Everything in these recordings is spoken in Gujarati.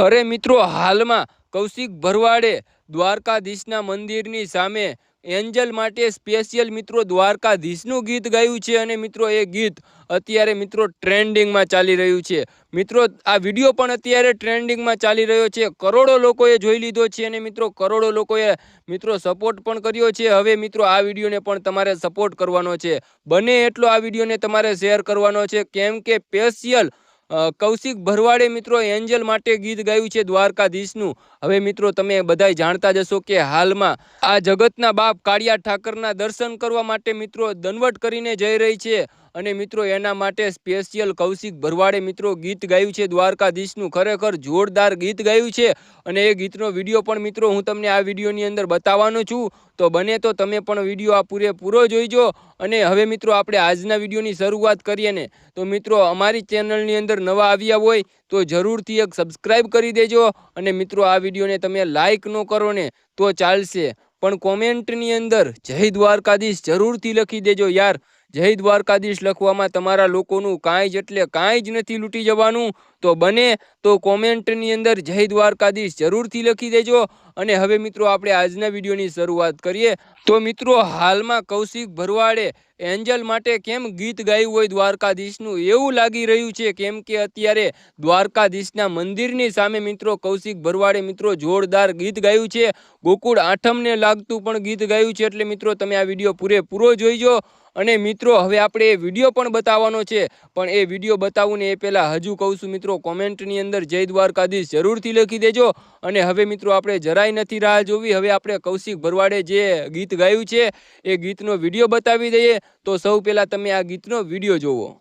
અરે મિત્રો, હાલમાં કૌશિક ભરવાડે દ્વારકાધીશના મંદિરની સામે એન્જલ માટે સ્પેશિયલ મિત્રો દ્વારકાધીશનું ગીત ગાયું છે અને મિત્રો, એ ગીત અત્યારે મિત્રો ટ્રેન્ડિંગમાં ચાલી રહ્યું છે. મિત્રો, આ વીડિયો પણ અત્યારે ટ્રેન્ડિંગમાં ચાલી રહ્યો છે. કરોડો લોકોએ જોઈ લીધો છે અને મિત્રો, કરોડો લોકોએ મિત્રો સપોર્ટ પણ કર્યો છે. હવે મિત્રો, આ વિડીયોને પણ તમારે સપોર્ટ કરવાનો છે. બને એટલો આ વિડીયોને તમારે શેર કરવાનો છે. કેમ કે સ્પેશિયલ કૌશિક ભરવાડે મિત્રો એન્જલ માટે ગીત ગાયું છે દ્વારકાધીશનું. હવે મિત્રો તમે બધાય જાણતા જ હશો કે હાલમાં આ જગતના બાપ કાળિયા ઠાકરના દર્શન કરવા માટે મિત્રો દનવટ કરીને જઈ રહી છે. અને મિત્રો એના માટે સ્પેશિયલ કૌશિક ભરવાડે મિત્રો ગીત ગાયું છે દ્વારકાધીશનું ખરેખર જોરદાર ગીત ગાયું છે. અને એ ગીતનો વીડિયો પણ મિત્રો હું તમને આ વિડીયોની અંદર બતાવવાનો છું. તો બને તો તમે પણ વીડિયો આ પૂરેપૂરો જોઈજો. અને હવે મિત્રો આપણે આજના વિડીયોની શરૂઆત કરીએ ને. તો મિત્રો અમારી ચેનલની અંદર નવા આવ્યા હોય તો જરૂરથી એક સબસ્ક્રાઈબ કરી દેજો. અને મિત્રો આ વિડીયોને તમે લાઇક ન કરો ને તો ચાલશે. પણ કોમેન્ટની અંદર જય દ્વારકાધીશ જરૂરથી લખી દેજો યાર. જય દ્વારકાધીશ લખવામાં તમારા લોકોનું કાંઈ જ એટલે કાંઈ જ નથી લૂંટી જવાનું. તો બને તો કોમેન્ટની અંદર જય દ્વારકાધીશ જરૂરથી લખી દેજો. અને હવે મિત્રો આપણે આજના વિડીયોની શરૂઆત કરીએ. તો મિત્રો હાલમાં કૌશિક ભરવાડે એન્જલ માટે કેમ ગીત ગાયું હોય દ્વારકાધીશનું એવું લાગી રહ્યું છે કેમ કે અત્યારે દ્વારકાધીશના મંદિરની સામે મિત્રો કૌશિક ભરવાડે મિત્રો જોરદાર ગીત ગાયું છે. ગોકુળ આઠમને લાગતું પણ ગીત ગાયું છે એટલે મિત્રો તમે આ વીડિયો પૂરેપૂરો જોઈજો. અને મિત્રો હવે આપણે એ વીડિયો પણ બતાવવાનો છે. પણ એ વીડિયો બતાવું ને એ પહેલાં હજુ કહું છું મિત્રો કોમેન્ટની અંદર જય દ્વારકાધીશ જરૂરથી લખી દેજો. અને હવે મિત્રો, આપણે જરાય નથી રાહ જોવી. હવે આપણે કૌશિક ભરવાડે જે ગીત ગાયું છે, એ ગીતનો વીડિયો બતાવી દઈએ. તો સૌ પહેલાં તમે આ ગીતનો વીડિયો જોવો.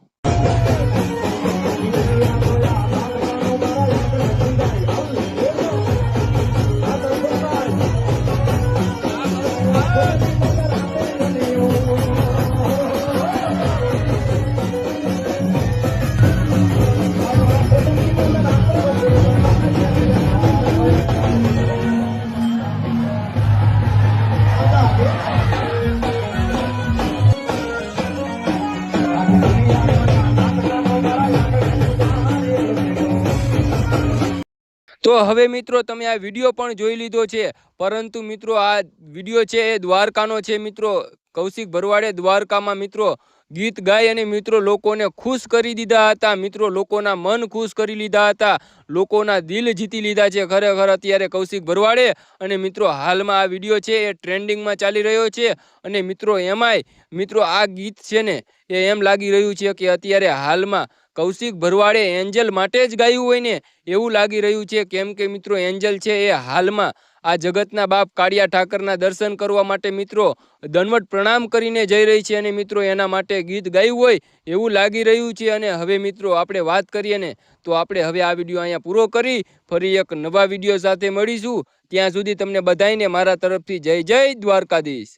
તો હવે મિત્રો તમે આ વીડિયો પણ જોઈ લીધો છે. પરંતુ મિત્રો આ વીડિયો છે એ દ્વારકાનો છે મિત્રો. કૌશિક ભરવાડે દ્વારકામાં મિત્રો ગીત ગાય અને મિત્રો લોકોને ખુશ કરી દીધા હતા. મિત્રો લોકોના મન ખુશ કરી લીધા હતા. લોકોના દિલ જીતી લીધા છે ખરેખર. અત્યારે કૌશિક ભરવાડે અને મિત્રો હાલમાં આ વીડિયો છે એ ટ્રેન્ડિંગમાં ચાલી રહ્યો છે. અને મિત્રો એમાંય મિત્રો આ ગીત છે ને એ એમ લાગી રહ્યું છે કે અત્યારે હાલમાં કૌશિક ભરવાડે એન્જલ માટે જ ગાયું હોય ને, એવું લાગી રહ્યું છે. કેમ કે મિત્રો, એન્જલ છે એ હાલમાં આ જગતના બાપ કાળિયા ઠાકરના દર્શન કરવા માટે મિત્રો દનવટ પ્રણામ કરીને જઈ રહી છે અને મિત્રો એના માટે ગીત ગાયું હોય એવું લાગી રહ્યું છે. અને હવે મિત્રો આપણે વાત કરીએ ને, તો આપણે હવે આ વીડિયો અહીંયા પૂરો કરી ફરી એક નવા વીડિયો સાથે મળીશું. ત્યાં સુધી તમને બધાઈને મારા તરફથી જય જય દ્વારકાધીશ.